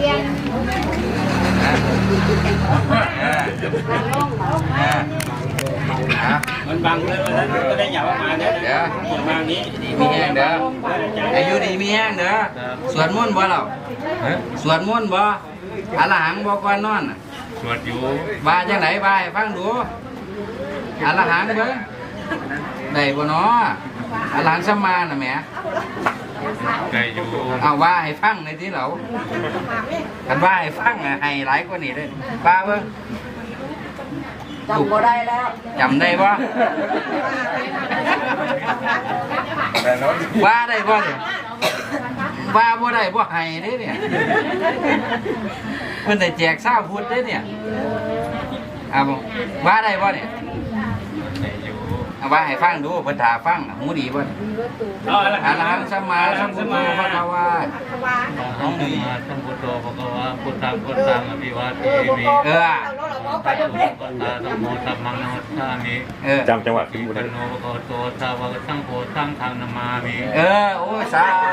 รียนมันบังเลยวันนั้นก็ได้หยาบมาเนี่ยเดี๋ยวอย่างมาณนี้ดีมีแห้งเด้ออายุดีมีแห้งเด้อสวดมนต์บ่เราสวดมนต์บ่อรหังบ่ก่อนนอนสวดอยู่ว่าจังไหนว่าให้ฟังดูอรหังเบิ่งได้บ่เนาะ รหังสัมมาน่ะแหมไก่อยู่เอาว่าให้ฟังในที่เราคันว่าให้ฟังอะให้หลายกว่านี้เลยว่าเบิ่งจำบ่ได้แล้วจำได้บ่ว่าได้บ่เนี่ยว่าบ่ได้บ่ให้เด้เนี่ยเพิ่นได้แจกข้าวพุทธเด้เนี่ยเอาบ่ว่าได้บ่เนี่ยไก่อยู่ เอาว่าให้ฟังดูเพิ่นถาฟังน่ะหูดีบ่เนี่ยเอาละอะระหังสัมมาสัมพุทโธพระคะวาน้องดีมาสัมพุทโธภะคะวะพุทธังพุทธังอภิวาเทมิเออ ตัตุปตาธัมโมธัมมังนัสสามิเออ จำจังหวะอิที่พูดปัได้นโนภะคะวะโตสาวกสังโฆสังฆังนามามิ เออ โอ้ยสาธุ